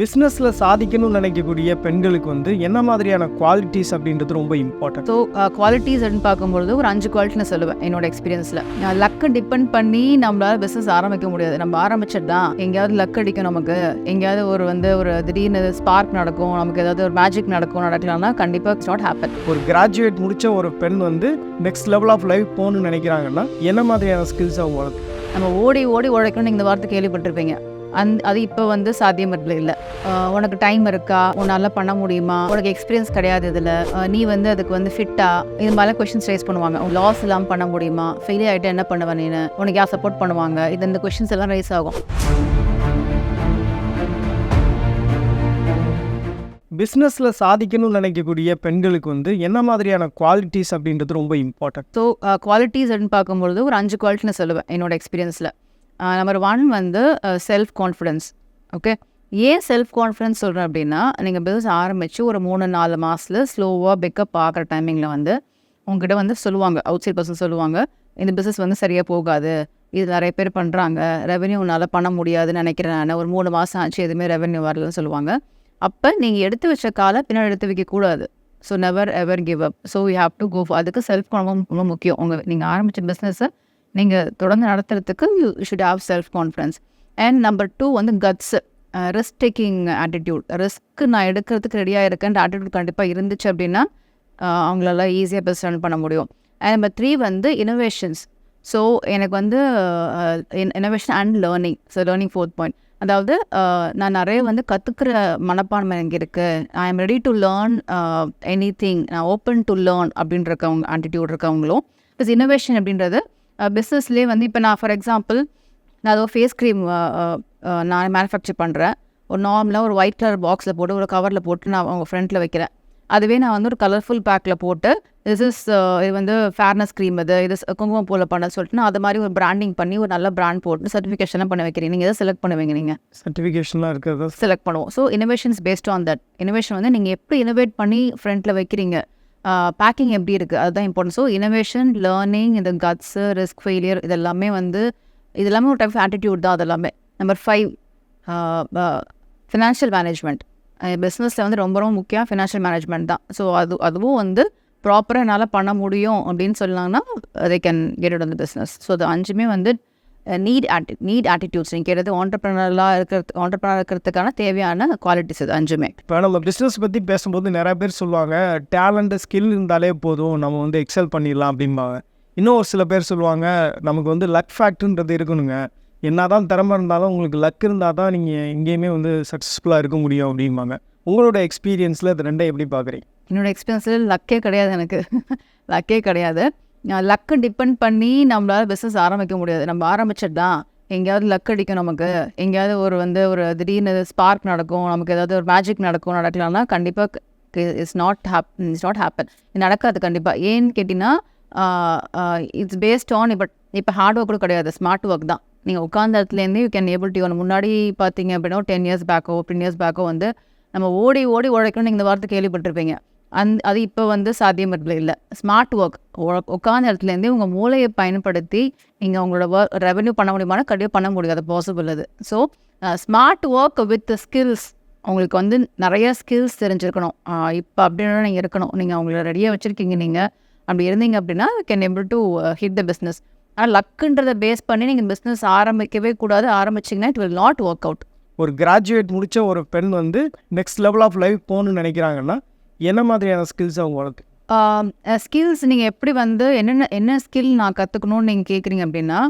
பிஸ்னஸில் சாதிக்கணும்னு நினைக்கக்கூடிய பெண்களுக்கு வந்து என்ன மாதிரியான குவாலிட்டிஸ் அப்படின்றது ரொம்ப இம்பார்ட்டன்ட் ஸோ குவாலிட்டிஸ் அப்படின்னு பார்க்கும்பொழுது ஒரு அஞ்சு குவாலிட்டி நான் சொல்லுவேன் என்னோட எக்ஸ்பீரியன்ஸில் லக்கை டிபெண்ட் பண்ணி நம்மளால பிஸ்னஸ் ஆரம்பிக்க முடியாது. நம்ம ஆரம்பிச்சது தான் எங்கேயாவது லக் அடிக்கும் நமக்கு. எங்கேயாவது ஒரு வந்து ஒரு திடீர்னு ஸ்பார்க் நடக்கும். நமக்கு ஏதாவது ஒரு மேஜிக் நடக்கும் நடக்கலாம்னா கண்டிப்பாக இட்ஸ் நாட் ஹேப்பன் ஒரு கிராஜுவேட் முடிச்ச ஒரு பெண் வந்து நெக்ஸ்ட் லெவல் ஆஃப் லைஃப் போகணும்னு நினைக்கிறாங்கன்னா என்ன மாதிரியான ஸ்கில்ஸ் அவங்க நம்ம ஓடி ஓடி உழைக்கணும்னு இந்த வார்த்தை கேள்விப்பட்டிருப்பீங்க. அந் அது இப்போ வந்து சாத்தியம் இல்லை. உனக்கு டைம் இருக்கா? உன்னால் பண்ண முடியுமா? உனக்கு எக்ஸ்பீரியன்ஸ் கிடையாது இதில். நீ வந்து அதுக்கு வந்து ஃபிட்டா இது மாதிரிலாம் கொஷின்ஸ் ரைஸ் பண்ணுவாங்க. லாஸ் இல்லாமல் பண்ண முடியுமா? ஃபெயிலியர் ஆகிட்டு என்ன பண்ணுவ நீ உனக்கு யார் சப்போர்ட் பண்ணுவாங்க? இது இந்த கொஷின்ஸ் எல்லாம் ரைஸ் ஆகும். பிஸ்னஸில் சாதிக்கணும்னு நினைக்கக்கூடிய பெண்களுக்கு வந்து என்ன மாதிரியான குவாலிட்டிஸ் அப்படின்றது ரொம்ப இம்பார்ட்டன்ட் ஸோ குவாலிட்டிஸ் அப்படின்னு பார்க்கும்பொழுது ஒரு அஞ்சு குவாலிட்டி நான் சொல்லுவேன் என்னோட எக்ஸ்பீரியன்ஸில் நம்பர் ஒன் வந்து செல்ஃப் கான்ஃபிடென்ஸ் ஓகே ஏன் செல்ஃப் கான்ஃபிடென்ஸ் சொல்கிறேன் அப்படின்னா நீங்கள் பிஸ்னஸ் ஆரம்பித்து ஒரு மூணு நாலு மாதத்தில் ஸ்லோவாக பிக்கப் ஆகிற டைமிங்கில் வந்து உங்ககிட்ட வந்து சொல்லுவாங்க. அவுட் சைட் பர்சன் சொல்லுவாங்க இந்த பிஸ்னஸ் வந்து சரியாக போகாது. இது நிறைய பேர் பண்ணுறாங்க ரெவென்யூ உன்னால் பண்ண முடியாதுன்னு நினைக்கிறேன். நான் ஒரு மூணு மாதம் ஆச்சு எதுவுமே ரெவென்யூ வரலன்னு சொல்லுவாங்க. அப்போ நீங்கள் எடுத்து வச்ச காலை பின்னாடி எடுத்து வைக்கக்கூடாது so never ever give up so you have to go அதுக்கு செல்ஃப் கான்ஃபிடன்ஸ் ரொம்ப முக்கியம். உங்கள் நீங்கள் ஆரம்பித்த பிஸ்னஸை நீங்கள் தொடர்ந்து நடத்துறதுக்கு you should have self confidence and number two வந்து கட்ஸு ரிஸ்க் டேக்கிங் ஆட்டிடியூட் ரிஸ்க்கு நான் எடுக்கிறதுக்கு ரெடியாக இருக்கேன்ற ஆட்டிடியூட் கண்டிப்பாக இருந்துச்சு அப்படின்னா uh, அவங்களால ஈஸியாக பெஸ்ட் ரன் பண்ண முடியும். அண்ட் நம்பர் த்ரீ வந்து இனோவேஷன்ஸ் ஸோ எனக்கு வந்து innovation and learning so learning fourth point அதாவது uh, நான் நிறைய வந்து கற்றுக்கிற மனப்பான்மை எனக்கு இருக்குது I am ready to learn anything நான் ஓப்பன் டு லேர்ன் அப்படின்ற இருக்கவங்க ஆட்டிடியூட் இருக்கவங்களும். ப்ளஸ் இனோவேஷன் அப்படின்றது பிஸ்னஸ்லேயே வந்து இப்போ நான் ஃபார் எக்ஸாம்பிள் நான் அதோ ஃபேஸ் க்ரீம் நான் மேனுஃபேக்சர் பண்ணுறேன் ஒரு நார்மலாக ஒரு ஒயிட் கலர் பாக்ஸில் போட்டு ஒரு கவரில் போட்டு நான் அவங்க ஃப்ரண்ட்டில் வைக்கிறேன். அதுவே நான் வந்து ஒரு கலர்ஃபுல் பேக்கில் போட்டு திஸ் இஸ் இது வந்து ஃபேர்னஸ் க்ரீம் இது இது குங்குமம் போல பண்ண சொல்லிட்டு நான் அது மாதிரி ஒரு பிராண்டிங் பண்ணி ஒரு நல்ல பிராண்ட் போட்டு சர்டிஃபிகேஷன்லாம் பண்ண வைக்கிறீங்க நீங்கள் எதை செலக்ட் பண்ணுவீங்க நீங்கள் சர்டிஃபிகேஷன்லாம் இருக்கிறத செலக்ட் பண்ணுவோம். So innovations based on that innovation வந்து நீங்கள் எப்படி இனோவேட் பண்ணி ஃப்ரண்ட்டில் வைக்கிறீங்க? பேக்கிங் எப்படி இருக்குது அதுதான் இம்பார்ட்டன்ட் ஸோ இனோவேஷன் லேர்னிங் இந்த கட்ஸு ரிஸ்க் ஃபெயிலியர் இதெல்லாமே வந்து இது எல்லாமே ஒரு டைப் ஆட்டிடியூட் தான் அது எல்லாமே நம்பர் ஃபைவ் ஃபினான்ஷியல் மேனேஜ்மெண்ட் பிஸ்னஸில் வந்து ரொம்ப ரொம்ப முக்கியம் ஃபினான்ஷியல் மேனேஜ்மெண்ட் தான். ஸோ அது அதுவும் வந்து ப்ராப்பராக என்னால் பண்ண முடியும் அப்படின்னு சொன்னாங்கன்னா தே கேன் கெட் இட் அந்த பிஸ்னஸ் ஸோ அது அஞ்சுமே வந்து நீட் ஆட்டி நீட் ஆட்டிடியூட்ஸ் நீங்கள் கேட்டது ஆண்டர்பிரினராக இருக்கிறது ஆண்டர்பிரினர் இருக்கிறதுக்கான தேவையான குவாலிட்டிஸ் இது அஞ்சுமே. இப்போ நம்ம பிஸ்னஸ் பற்றி பேசும்போது நிறைய பேர் சொல்லுவாங்க டேலண்ட் ஸ்கில் இருந்தாலே போதும் நம்ம வந்து எக்ஸல் பண்ணிடலாம் அப்படிம்பாங்க. இன்னும் ஒரு சில பேர் சொல்லுவாங்க நமக்கு வந்து லக் ஃபேக்ட்ன்றது இருக்கணுங்க. என்னதான் திறமை இருந்தாலும் உங்களுக்கு லக் இருந்தால் தான் நீங்கள் எங்கேயுமே வந்து சக்ஸஸ்ஃபுல்லாக இருக்க முடியும் அப்படிம்பாங்க. உங்களோட எக்ஸ்பீரியன்ஸில் இது ரெண்டை எப்படி பார்க்குறீங்க? என்னோட எக்ஸ்பீரியன்ஸில் லக்கே கிடையாது எனக்கு. லக்கே கிடையாது. லக்கை டிபெண்ட் பண்ணி நம்மளால் பிஸ்னஸ் ஆரம்பிக்க முடியாது. நம்ம ஆரம்பிச்சது தான் எங்கேயாவது லக் அடிக்கும் நமக்கு. எங்கேயாவது ஒரு வந்து ஒரு திடீர்னு ஸ்பார்க் நடக்கும். நமக்கு ஏதாவது ஒரு மேஜிக் நடக்கும். நடக்கலாம்னா கண்டிப்பாக it's not hap it's not happen நடக்காது கண்டிப்பாக ஏன்னு கேட்டிங்கன்னா இட்ஸ் பேஸ்ட் ஆன் இப்போ இப்போ ஹார்ட் ஒர்க் கூட கிடையாது. ஸ்மார்ட் ஒர்க் தான். நீங்கள் உட்காந்த இடத்துலேருந்து யூ கேன் ஏபிள் டு முன்னாடி பார்த்தீங்க அப்படின்னா டென் இயர்ஸ் பேக்கோ ஃபிஃப்டின் இயர்ஸ் பேக்கோ வந்து நம்ம ஓடி ஓடி உழைக்கணும்னு இந்த வார்த்தை கேள்விப்பட்டிருப்பீங்க. அந் அது இப்போ வந்து சாத்தியம் இல்லை. ஸ்மார்ட் ஒர்க் உட்காந்த இடத்துலேருந்தே உங்கள் மூளையை பயன்படுத்தி நீங்கள் உங்களோட ஒர்க் ரெவென்யூ பண்ண முடியுமானா கண்டிப்பாக பண்ண முடியாது. பாசிபிள் அது. So smart work with skills உங்களுக்கு வந்து நிறைய ஸ்கில்ஸ் தெரிஞ்சிருக்கணும். இப்போ அப்படின்னு நீங்கள் இருக்கணும். நீங்கள் அவங்கள ரெடியாக வச்சுருக்கீங்க நீங்கள் அப்படி இருந்தீங்க அப்படின்னா can able to hit the business ஆனால் லக்குன்றதை பேஸ் பண்ணி நீங்கள் பிஸ்னஸ் ஆரம்பிக்கவே கூடாது. ஆரம்பிச்சிங்கன்னா it will not work out ஒரு கிராஜுவேட் முடித்த ஒரு பெண் வந்து நெக்ஸ்ட் லெவல் ஆஃப் லைஃப் போகணும்னு நினைக்கிறாங்கன்னா என்ன மாதிரியான ஸ்கில்ஸ் அவங்க வளர்த்து ஸ்கில்ஸ் நீங்கள் எப்படி வந்து என்னென்ன என்ன ஸ்கில் நான் கற்றுக்கணும்னு நீங்கள் கேட்குறீங்க அப்படின்னா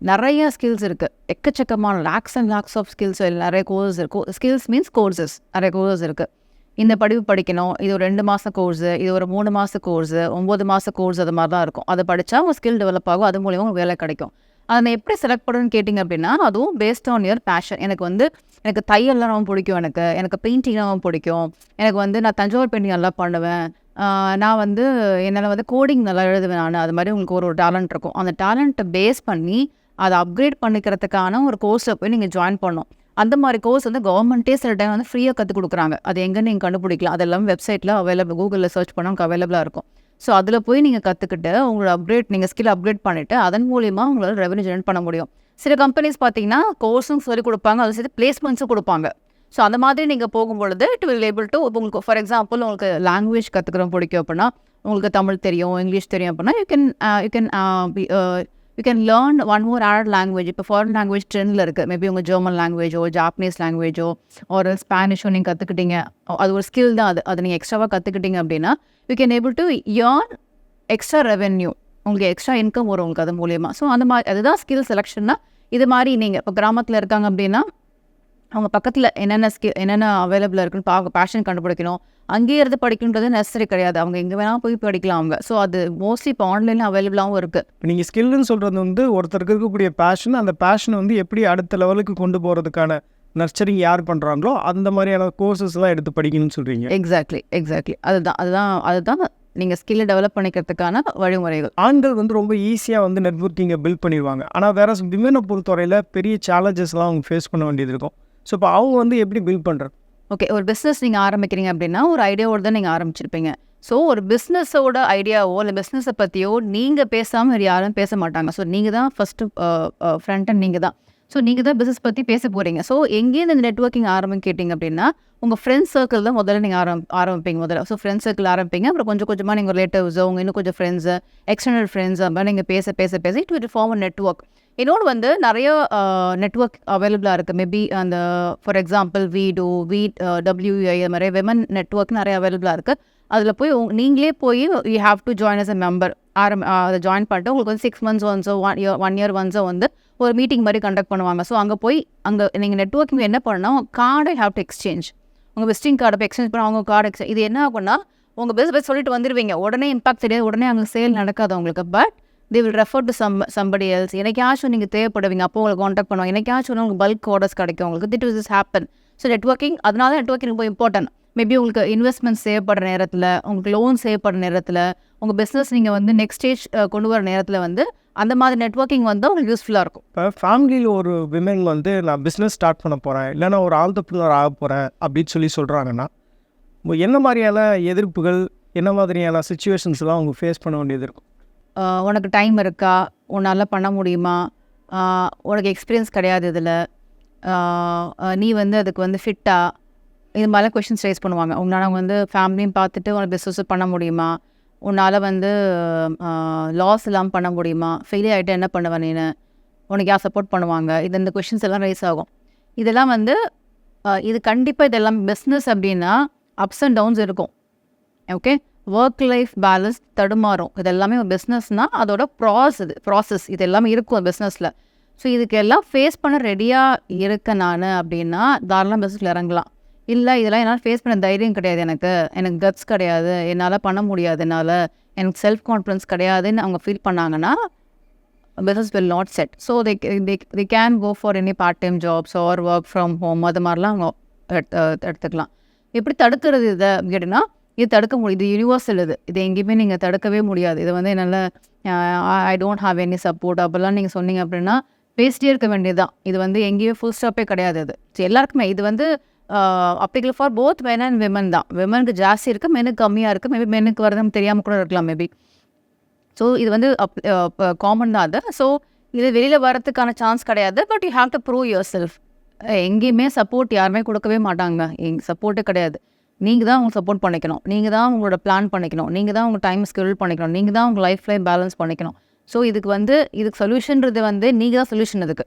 நிறைய ஸ்கில்ஸ் இருக்குது எக்கச்சக்கமான lakhs and lakhs of skills நிறைய கோர்ஸ் இருக்கும் ஸ்கில்ஸ் மீன்ஸ் கோர்சஸ் நிறைய கோர்சஸ் இருக்குது இந்த படிப்பு படிக்கணும் இது ஒரு ரெண்டு மாத கோர்ஸு இது ஒரு மூணு மாத கோர்ஸு ஒம்பது மாத கோர்ஸ் அது மாதிரி தான் இருக்கும். அதை படித்தா உங்கள் ஸ்கில் டெவலப் ஆகும் அது மூலியமாக உங்களுக்கு வேலை கிடைக்கும். அதை நான் எப்படி செலக்ட் பண்ணணும்னு கேட்டிங்க அப்படின்னா அதுவும் பேஸ்ட் ஆன் யுவர் பேஷன் எனக்கு வந்து எனக்கு தையல்லாம் ரொம்ப பிடிக்கும் எனக்கு எனக்கு பெயிண்டிங்லாம் ரொம்ப பிடிக்கும். எனக்கு வந்து நான் தஞ்சாவூர் பெயிண்டிங் நல்லா பண்ணுவேன். நான் வந்து என்னால் வந்து கோடிங் நல்லா எழுதுவேன் நான். அது மாதிரி உங்களுக்கு ஒரு ஒரு டேலண்ட் இருக்கும். அந்த டேலண்ட்டை பேஸ் பண்ணி அதை அப்கிரேட் பண்ணிக்கிறதுக்கான ஒரு கோர்ஸில் போய் நீங்கள் ஜாயின் பண்ணோம் அந்த மாதிரி கோர்ஸ் வந்து கவர்மெண்ட்டே சில டைம் வந்து ஃப்ரீயாக கற்றுக் கொடுக்குறாங்க. அது எங்கே நீங்கள் கண்டுபிடிக்கலாம். அதெல்லாம் வெப்சைட்டில் அவைலபிள் கூகுளில் சர்ச் பண்ண உங்களுக்கு அவைலபிளாக இருக்கும். ஸோ அதில் போய் நீங்கள் கற்றுக்கிட்டு உங்களோட அப்கிரேட் நீங்கள் ஸ்கில் அப்கிரேட் பண்ணிவிட்டு அதன் மூலியமாக உங்களால் ரெவன்யூ ஜென்ரேட் பண்ண முடியும். சில கம்பெனிஸ் பார்த்தீங்கன்னா கோர்ஸும் சொல்லிக் கொடுப்பாங்க. அது சேர்த்து பிளேஸ்மெண்ட்ஸும் கொடுப்பாங்க. ஸோ அந்த மாதிரி நீங்கள் போகும்பொழுது இட் வில் ஏபிள் டு உங்களுக்கு ஃபார் எக்ஸாம்பிள் உங்களுக்கு லாங்குவேஜ் கற்றுக்கிறோம் பிடிக்கும் அப்படின்னா உங்களுக்கு தமிழ் தெரியும் இங்கிலீஷ் தெரியும் அப்படின்னா you can you can you can learn one more add language இப்போ ஃபாரின் லாங்குவேஜ் ட்ரெண்டில் இருக்குது மேபி உங்கள் ஜெர்மன் லாங்குவேஜோ ஜாப்பனீஸ் லாங்குவேஜோ ஒரு ஸ்பானிஷோ நீங்கள் கற்றுக்கிட்டீங்க அது ஒரு ஸ்கில் தான் அது. அதை நீங்கள் எக்ஸ்ட்ராவாக கற்றுக்கிட்டீங்க அப்படின்னா you can able to earn extra revenue உங்களுக்கு எக்ஸ்ட்ரா இன்கம் வரும் உங்களுக்கு அது மூலியமாக ஸோ அந்த மாதிரி அதுதான் ஸ்கில் செலெக்ஷன்னா இது மாதிரி நீங்கள் இப்போ கிராமத்தில் இருக்காங்க அப்படின்னா அவங்க பக்கத்தில் என்னென்ன ஸ்கில் என்னென்ன அவைலபிளாக இருக்குன்னு பார்க்க பேஷன் கண்டுபிடிக்கணும். அங்கேயே இருந்து படிக்கணுன்றது நெசசரி கிடையாது. அவங்க எங்கே வேணால் போய் படிக்கலாம் அவங்க. ஸோ அது மோஸ்ட்லி இப்போ ஆன்லைனில் அவைலபிளாகவும் இருக்குது நீங்கள் ஸ்கில்னு சொல்கிறது வந்து ஒருத்தருக்கு இருக்கக்கூடிய பேஷன் அந்த பேஷனை வந்து எப்படி அடுத்த லெவலுக்கு கொண்டு போகிறதுக்கான நர்ச்சரிங் யார் பண்ணுறாங்களோ அந்த மாதிரியான கோர்சஸ்லாம் எடுத்து படிக்கணும்னு சொல்கிறீங்க எக்ஸாக்ட்லி எக்ஸாக்ட்லி அதுதான் அதுதான் அதுதான் நீங்கள் ஸ்கில்லை டெவலப் பண்ணிக்கிறதுக்கான வழிமுறைகள். ஆண்கள் வந்து ரொம்ப ஈஸியாக வந்து நெட்ஒர்க்கிங்கை பில்ட் பண்ணிடுவாங்க. ஆனால் வேற விமனை பொறுத்தவரையில் பெரிய சேலஞ்சஸ்லாம் அவங்க ஃபேஸ் பண்ண வேண்டியது இருக்கும். ஸோ இப்போ அவங்க வந்து எப்படி பில்ட் பண்ணுறது ஓகே ஒரு பிஸ்னஸ் நீங்கள் ஆரம்பிக்கிறீங்க அப்படின்னா ஒரு ஐடியாவோட தான் நீங்கள் ஆரம்பிச்சிருப்பீங்க. ஸோ ஒரு பிஸ்னஸோட ஐடியாவோ இல்லை பிஸ்னஸை பற்றியோ நீங்கள் பேசாமல் யாரும் பேச மாட்டாங்க. ஸோ நீங்கள் தான் ஃபஸ்ட்டு ஃப்ரண்ட் அண்ட் நீங்கள் தான். ஸோ நீங்கள் தான் பிஸ்னஸ் பற்றி பேச போகிறீங்க ஸோ எங்கேருந்து இந்த நெட்ஒர்க்கிங் ஆரம்பிக்கிட்டீங்க அப்படின்னா உங்கள் ஃப்ரெண்ட்ஸ் சர்க்கிள் தான் முதல்ல நீங்கள் ஆரம் ஆரம்பிப்பீங்க முதல்ல. ஸோ ஃப்ரெண்ட்ஸ் சர்க்கிள் ஆரம்பிப்பீங்க. அப்புறம் கொஞ்சம் கொஞ்சமாக நீங்கள் ரிலேட்டிவ்ஸோ உங்கள் இன்னும் கொஞ்சம் ஃப்ரெண்ட்ஸு எக்ஸ்டர்னல் ஃப்ரெண்ட்ஸ் அப்போ நீங்கள் பேச பேச பேச இட் வில் ஃபார்ம் நெட்ஒர்க் இன்னொன்று வந்து நிறைய நெட்ஒர்க் அவைலபிளாக இருக்குது மேபி அந்த ஃபார் எக்ஸாம்பிள் வீடோ வீட் டபிள்யூஐ அது மாதிரி விமன் நெட்ஒர்க் நிறைய அவைலபிளாக இருக்குது அதில் போய் உங் நீங்களே போய் you have to join as a member ஆரம் அதை ஜாயின் பண்ணிட்டு உங்களுக்கு வந்து சிக்ஸ் மந்த்ஸ் ஒன்ஸோ ஒன் இயர் ஒன் இயர் ஒன்ஸோ வந்து ஒரு மீட்டிங் மாதிரி கண்டக்ட் பண்ணுவாங்க. ஸோ அங்கே போய் அங்கே நீங்கள் நெட்ஒர்க்கிங் என்ன பண்ணணும் கார்டை ஹாவ் டு எக்ஸ்சேஞ்ச் உங்கள் விசிட்டிங் கார்டை போய் எக்ஸ்சேஞ்ச் பண்ண அவங்க கார்டு எக்ஸ்சேஞ்ச் இது என்ன ஆகும்னா உங்கள் பெஸ்ட் பெஸ்ட் சொல்லிட்டு வந்துடுவீங்க உடனே இம்பாக்ட் தெரியாது. உடனே அங்கே சேல் நடக்காது உங்களுக்கு. But they will refer to some somebody else எனக்காச்சும் நீங்கள் தேவைப்படுவீங்க அப்போ உங்களுக்கு காண்டாக்ட் பண்ணுவாங்க. எனக்காச்சும் உங்களுக்கு பல்க் ஆர்டர்ஸ் கிடைக்கும் உங்களுக்கு. This is happen so networking அதனால நெட்ஒர்க்கிங் ரொம்ப இம்பார்ட்டன்ட் மேபி உங்களுக்கு இன்வெஸ்ட்மெண்ட் தேவைப்படுற நேரத்தில் உங்களுக்கு லோன் தேவைப்படுற நேரத்தில் உங்கள் பிஸ்னஸ் நீங்கள் வந்து நெக்ஸ்ட் ஸ்டேஜ் கொண்டு வர நேரத்தில் வந்து அந்த மாதிரி நெட்ஒர்க்கிங் வந்து உங்களுக்கு யூஸ்ஃபுல்லாக இருக்கும். இப்போ ஃபேமிலியில் ஒரு விமன் வந்து நான் பிஸ்னஸ் ஸ்டார்ட் பண்ண போகிறேன் இல்லைன்னா ஒரு ஆல்டர்பிரினர் ஆக போகிறேன் அப்படின்னு சொல்லி சொல்கிறாங்கன்னா என்ன மாதிரியான எதிர்ப்புகள் என்ன மாதிரியான சுச்சுவேஷன்ஸ்லாம் அவங்க ஃபேஸ் பண்ண வேண்டியது இருக்கும்? உனக்கு டைம் இருக்கா? உன்னால் பண்ண முடியுமா? உனக்கு எக்ஸ்பீரியன்ஸ் கிடையாது இதில். நீ வந்து அதுக்கு வந்து ஃபிட்டா இது மாதிரிலாம் கொஷின்ஸ் ரைஸ் பண்ணுவாங்க. உன்னால் வந்து ஃபேமிலியும் பார்த்துட்டு உனக்கு பிஸ்னஸ் பண்ண முடியுமா? உன்னால் வந்து லாஸ் இல்லாமல் பண்ண முடியுமா? ஃபெயிலியர் ஆகிட்டு என்ன பண்ணுவேன் உனக்கு யார் சப்போர்ட் பண்ணுவாங்க? இது இந்த கொஷின்ஸ் எல்லாம் ரைஸ் ஆகும். இதெல்லாம் வந்து இது கண்டிப்பாக இதெல்லாம் பிஸ்னஸ் அப்படின்னா அப்ஸ் அண்ட் டவுன்ஸ் இருக்கும். ஓகே ஒர்க் லைஃப் பேலன்ஸ் தடுமாறும். இது எல்லாமே ஒரு பிஸ்னஸ்னால் அதோட ப்ராஸ் இது ப்ராசஸ் இது எல்லாமே இருக்கும் பிஸ்னஸில் ஸோ இதுக்கு எல்லாம் ஃபேஸ் பண்ண ரெடியாக இருக்க நான் அப்படின்னா தாராளம் பிஸ்னஸில் இறங்கலாம். இல்லை இதெல்லாம் என்னால் ஃபேஸ் பண்ண தைரியம் கிடையாது எனக்கு. எனக்கு கட்ஸ் கிடையாது. என்னால் பண்ண முடியாது என்னால். எனக்கு செல்ஃப் கான்ஃபிடன்ஸ் கிடையாதுன்னு அவங்க ஃபீல் பண்ணாங்கன்னா business will not set so they they can go for any part time jobs or work from home அது மாதிரிலாம் அவங்க எடுத்து- எடுத்துக்கலாம். எப்படி தடுக்கிறது இதை கேட்டிங்கன்னா இது தடுக்க முடியும். இது யூனிவர்சல் இது. இது எங்கேயுமே நீங்கள் தடுக்கவே முடியாது. இது வந்து என்னால் I don't have any support அப்படிலாம் நீங்கள் சொன்னீங்க அப்படின்னா பேசிட்டே இருக்க வேண்டியதுதான். இது வந்து எங்கேயுமே ஃபுல் ஸ்டாப்பே கிடையாது இது எல்லாருக்குமே இது வந்து applicable for both men and women தான். விமனுக்கு ஜாஸ்தி இருக்குது மெனுக்கு கம்மியாக இருக்குது மேபி மெனுக்கு வரதும் தெரியாமல் கூட இருக்கலாம் மேபி ஸோ இது வந்து காமன் தான் அது. ஸோ இது வெளியில் வரதுக்கான சான்ஸ் கிடையாது but you have to prove yourself எங்கேயுமே சப்போர்ட் யாருமே கொடுக்கவே மாட்டாங்க. எங் சப்போர்ட்டே கிடையாது. நீங்கள் தான் அவங்க சப்போர்ட் பண்ணிக்கணும். நீங்கள் தான் உங்களோட பிளான் பண்ணிக்கணும். நீங்கள் தான் உங்கள் டைம் ஸ்கெடியூல் பண்ணிக்கணும். நீங்கள் தான் உங்கள் லைஃப் லைஃப் பேலன்ஸ் பண்ணிக்கணும். ஸோ இதுக்கு வந்து இதுக்கு சொல்யூஷன்றது வந்து நீங்கள் தான் சொல்யூஷன் அதுக்கு.